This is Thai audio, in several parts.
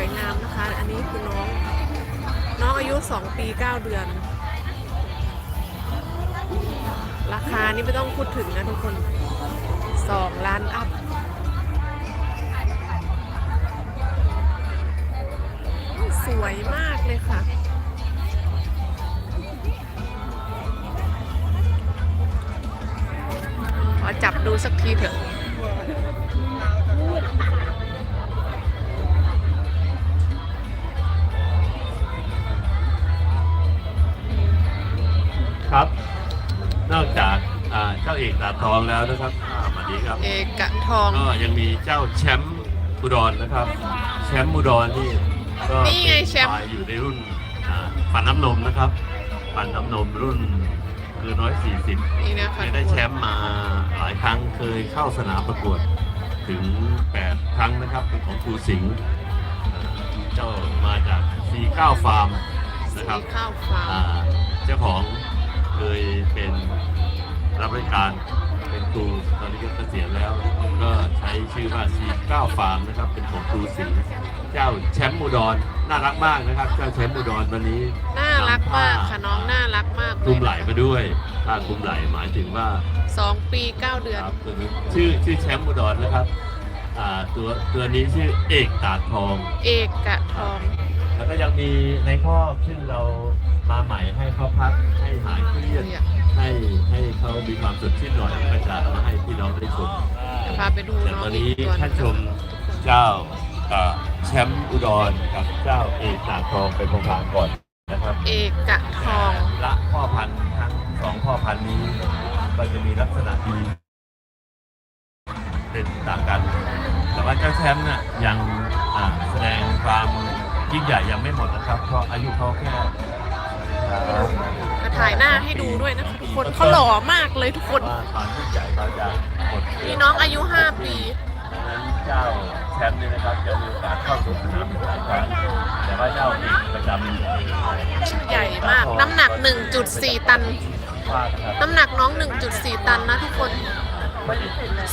วยงามนะคะ อันนี้คือน้อง น้องอายุ 2 ปี 9 เดือน ราคานี่ไม่ต้องพูดถึงนะทุกคน 2 ล้านอัพสวยมากเลยค่ะขอจับดูสักทีเถอะ เจ้าเอกตาทองแล้วนะครับอ่าสวัสดีครับ เอกทอง ก็ยังมีเจ้าแชมป์อุดรนะครับ แชมป์อุดรนี่ก็นี่ไงเป็นแชมป์ควายอยู่ในรุ่นอ่าปันน้ำนมนะครับปันน้ำนมรุ่นคือน้อยสี่สิบ นี่นะคะได้แชมป์มาหลายครั้งเคยเข้าสนามประกวดถึง 8 ครั้งนะครับเป็นของครูสิงห์อ่าเจ้ามาจากซีเก้าฟาร์มนะครับสีข้าวฟาอ่าร์มเจ้าของเคยเป็น รับราชการเป็นครูตอนนี้ก็เกษียณแล้ว ก็ใช้ชื่อว่าซีเก้าฟาร์มนะครับ เป็นของครูสิงห์เจ้าแชมป์อุดรน่ารักมากนะครับ เจ้าแชมป์อุดรวันนี้น่ารักมากค่ะน้องน่ารักมากคลุมไหล่มาด้วยถ้าคลุมไหล่หมายถึงว่าสองปีเก้าเดือนครับตัวนี้ชื่อชื่อแชมป์อุดรนะครับอ่าตัวตัวนี้ชื่อเอกตาดทอง เอกกะทอง แล้วก็ยังมีในข้อกซึ่งเรา มาใหม่ให้เขาพักให้หายเครียดเนี่ยให้ให้เขามีความสดชื่นหน่อยก็จะมาให้พี่น้องได้ชมเดี๋ยวพาไปดูแต่น้อตงอนอีนี้กตัวหท่านงชมเจ้าเอ่อแชมป์อุดรกับเจ้าเอกตาดทองไปพร้อมๆก่อนนะครับ เอกกะทองละพ่อพันธุ์ทั้งสองพ่อพันธุ์นี้ก็จะมีลักษณะดีเป็นต่างกัน แต่ว่าเจ้าแชมป์น่ะยังอ่าแสดงความยิ่งใหญ่ยังไม่หมดนะครับ เพราะอายุเขาแค่อ่ามา ถ่ายหน้าให้ดูด้วยนะคะทุกคนเขาหล่อมากเลยทุกคนว่าความยิ่งใหญ่เขาจะหมดนี่น้องอายุ 5 ปี ดังนั้นเจ้าแชมป์เนี่ยนะครับจะมีโอกาสเข้าสู่สนามอีกหลายครั้งแต่ว่าเจ้าเอกประจำใหญ่มาก น้ำหนัก 1.4 ตันภาคนะครับน้ำหนักน้อง 1.4 ตันนะทุกคน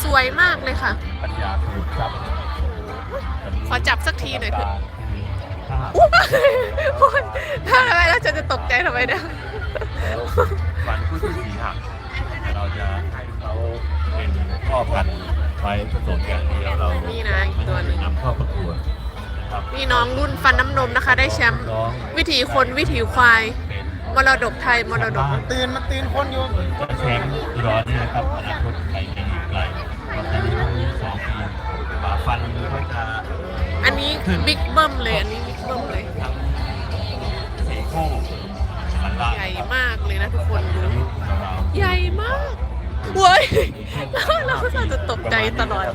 สวยมากเลยค่ะ ปัญญาคือจับขอจับสักทีหน่อยเถอะ ถ้าหากอุ๊ยถ้าทำไมแล้วจะจะตกใจทำไมเนี่ยแล้ววันผู้ที่สีหักเราจะให้เขาเป็นพ่อพันธุ์ไว้ผสมอย่างเดียวเรานี่นะอีกตัวหนึ่งนำเข้าประกวดนะครับนี่น้องรุ่นฟันน้ำนมนะคะ ได้แชมป์น้องวิถีคนวิถีควายเป็นมรดกไทยมรดก ตื่นมาตื่นคนอยู่เจ้าแชมป์รอนี่นะครับอนาคตไปยังอีกไกลตอนนี้เขามีสองปีฝ่าฟันเขาจะอันนี้บิ๊กเบิ้มเลยอันนี้ มากเลยนะทุกคนดูอายุเราใหญ่มากเว้ยเราก็จะตกใจตลอด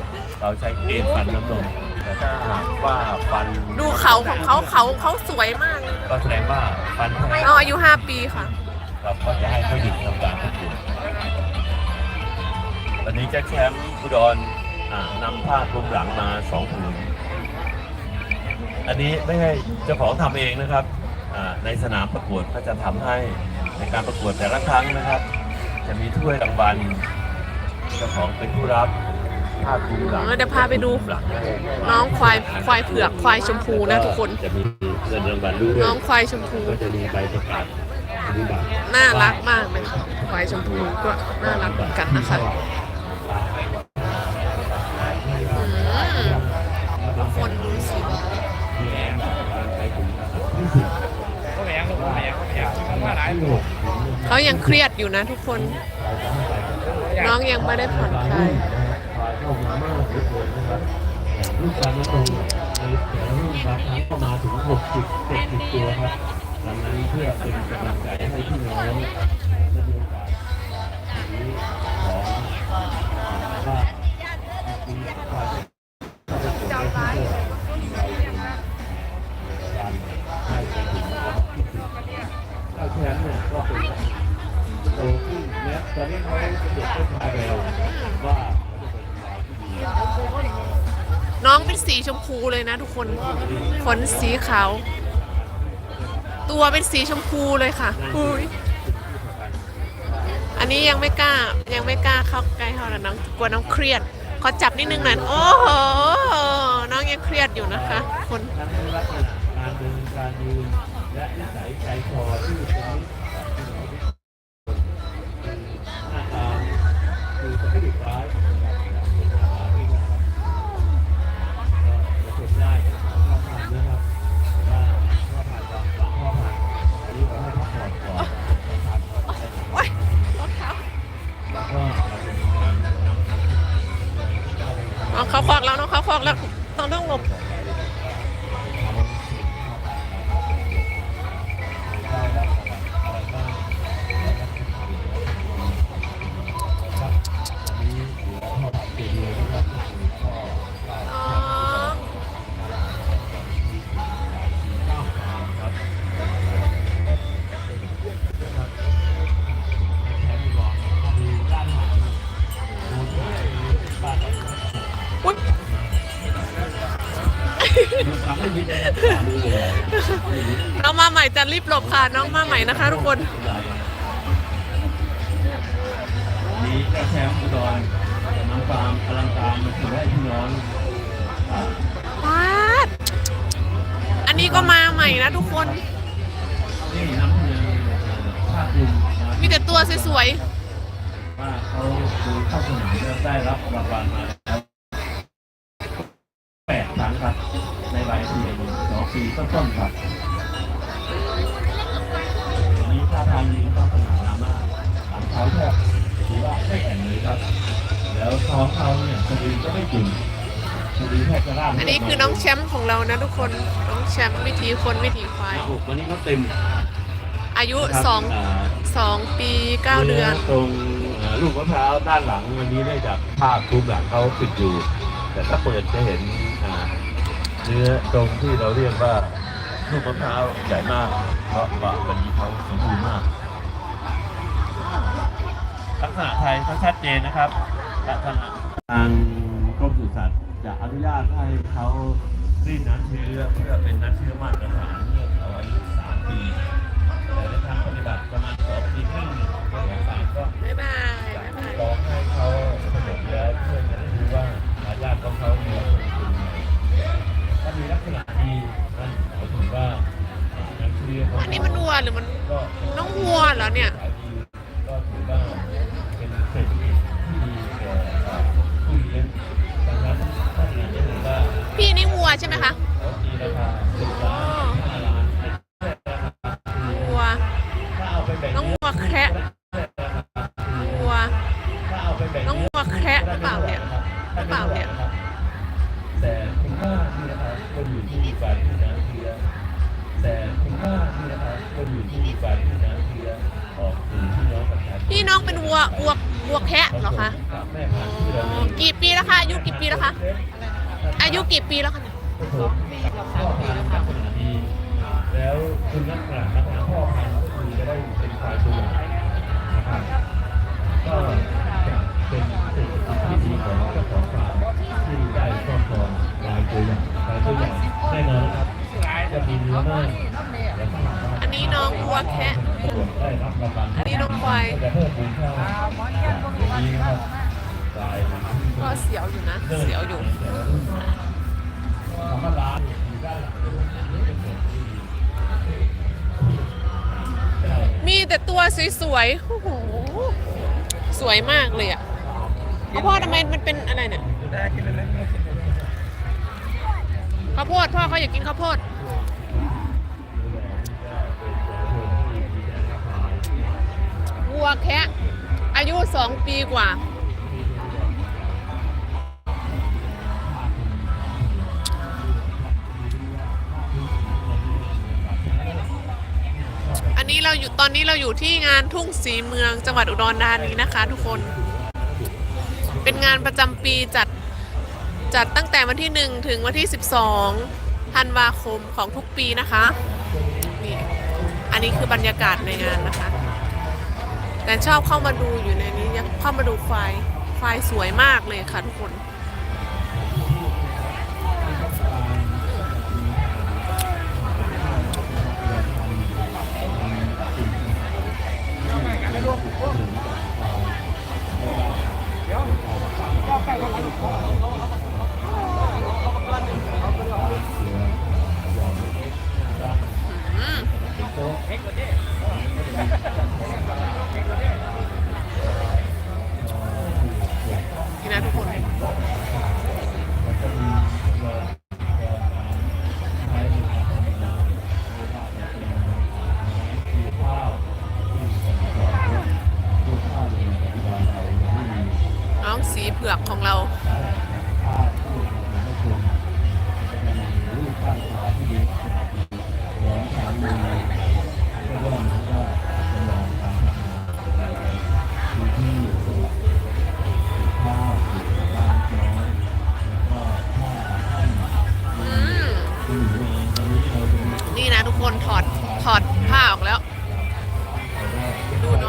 เราใช้เกณฑ์ฟันน้ำนมแต่ถ้าหากว่าฟันดูเขาของเขาเขาเขาสวยมากเลยก็แสดงว่าฟันแท้เราอายุ 5 ปีค่ะ เราก็จะให้เขาหยุดทำการประกวดวันนี้แจ็คแชมป์อุดรอ่านำผ้าคลุมหลังมาสองผืนอันนี้ไม่ให้เจ้าของทำเองนะครับอ่าในสนามประกวดก็จะทำให้ ในการประกวดแต่ละครั้งนะครับ จะมีถ้วยรางวัลเจ้าของเป็นผู้รับผ้าคลุมหลังเออเดี๋ยวพาไปดู หลังให้น้องควายควายเผือกควายชมพูนะทุกคน จะมีเงินรางวัลด้วยน้องควายชมพู ก็จะมีใบประกาศนียบัตรน่ารักมากเลยค่ะควายชมพูก็น่ารักเหมือนกันนะคะ เขายังเครียดอยู่นะทุกคน น้องยังไม่ได้ผ่อนคลายลูกการลดลงในแต่ละรุ่นบางครั้งก็มาถึง 60 70 ตัวครับดังนั้นเพื่อเป็นกำลังใจให้พี่น้องได้มีโอกาสนี้ของ นะทุกคน ขนสีขาว ตัวเป็นสีชมพูเลยค่ะ อุ้ย อันนี้ยังไม่กล้า ยังไม่กล้าเข้าใกล้เขาล้วน้องกลัวน้องเครียด ขอจับนิดนึงหน่อย โอ้โห น้องยังเครียดอยู่นะคะ คนกษณะการเดินการยืนและนิสัยใจคอที่ น้องเขาควักแล้วน้องเขาควักแล้วต้องต้องหลบ มาใหม่จะรีบหลบค่ะน้องมาใหม่นะคะ ทุกคนนี้แค่แชมป์อุดรน้ำฟาร์มอลังการมาถึงให้พี่น้องอ่าว้าดอันนี้ก็มาใหม่นะทุกคน นี่น้ำเงินภาคภูมินะมีแต่ตัวสวยว่าเขาดูเข้าสนามแล้วได้รับรางวัลมาแล้วแปดครั้งครับ ในวัยเพียงสองปีต้นๆครับาทางนี้ต้องสนามน้ำมากหลังเขาแทบถือว่าไม่แข็งเลยครับ แล้วท้องเขาเนี่ยสะดือก็ไม่จุ่มสะดือแทบจะร่างอันนี้คือน้องแชมป์ของเรานะทุกคนน้องแชมป์วิธีคนวิธีควายหน้าอกวันนี้เขาเต็ม อายุสองสองปีเก้าเดือนตรงลูกมะพร้าวด้านหลังวันนี้เนื่องจากผ้าคลุมหลังเขาปิดอยู่ แต่ถ้าเปิดจะเห็นเนื้อตรงที่เราเรียกว่า ลูกมะพร้าวใหญ่มาก เพราะว่าวันนี้เขาสมบูรณ์มาก ลักษณะไทยเขาชัดเจนนะครับลักษณะทางกรมปศุสัตว์จะอนุญาตให้เขารีดน้ำเชื้อเพื่อเป็นน้ำเชื้อมาตรฐานเมื่อเขาอายุสามปีแต่ในทางปฏิบัติประมาณสองปีครึ่งเรื่องของการก็บ๊ายบายจะบ๊ายบายลองให้เขา แคะเหรอคะอ๋อกี่ปีแล้วคะอายุกี่ปีแล้วคะอายุกี่ปีแล้วคะเนี่ยพ่อพันธุ์ลักษณะดีแล้วคุณลักษณะลักษณะพ่อพันธุ์คือจะได้เป็นควายตัวนะครับก็จะเป็นสิ่งที่ดีของเจ้าของฟาร์มที่ได้ครอบครองควายตัวใหญ่าย จะมีเนื้อมากอันนี้น้องวัวแคะอันนี้น้องควายก็เสียวอยู่นะ เสียวอยู่มีแต่ตัวสวยๆ โอ้โห สวยมากเลยอะเอาพ่อทำไมมันเป็นอะไรเนี่ยข้าวโพดพ่อเขาอยากกินข้าวโพด วัวแคะอายุสองปีกว่า อันนี้เราอยู่ตอนนี้เราอยู่ที่งานทุ่งสีเมืองจังหวัดอุดรธานีนะคะทุกคน เป็นงานประจำปีจัดจัดตั้งแต่วันที่ 1 ถึงวันที่ 12 ธันวาคมของทุกปีนะคะนี่อันนี้คือบรรยากาศในงานนะคะแต่ชอบเข้ามาดูอยู่ในนี้เข้ามาดูควายควายสวยมากเลยค่ะทุกคน